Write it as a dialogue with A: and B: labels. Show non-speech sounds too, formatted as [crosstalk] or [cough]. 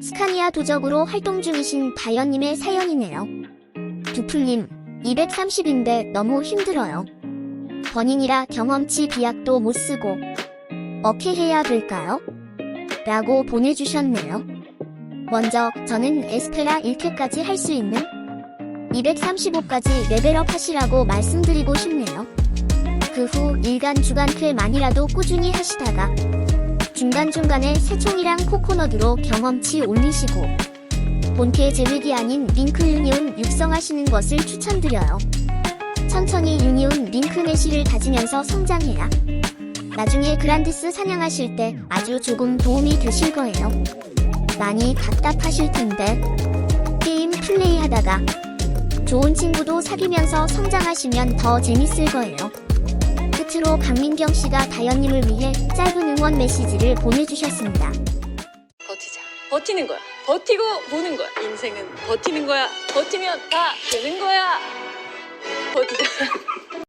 A: 스카니아 도적으로 활동 중이신 다현님의 사연이네요. 두풀님, 230인데 너무 힘들어요. 본인이라 경험치 비약도 못 쓰고 어떻게 해야 될까요? 라고 보내주셨네요. 먼저 저는 에스페라 1쾌까지 할 수 있는 235까지 레벨업 하시라고 말씀드리고 싶네요. 그 후 일간 주간클만이라도 꾸준히 하시다가 중간중간에 새총이랑 코코넛으로 경험치 올리시고 본캐 제외기 아닌 링크 유니온 육성하시는 것을 추천드려요. 천천히 유니온 링크 내시를 다지면서 성장해야 나중에 그란디스 사냥하실 때 아주 조금 도움이 되실 거예요. 많이 답답하실 텐데 게임 플레이 하다가 좋은 친구도 사귀면서 성장하시면 더 재밌을 거예요. 끝으로 강민경 씨가 다현님을 위해 짧은 응원 메시지를 보내주셨습니다.
B: 버티자. 버티는 거야. 버티고 보는 거야. 인생은 버티는 거야. 버티면 다 되는 거야. 버티자. [laughs]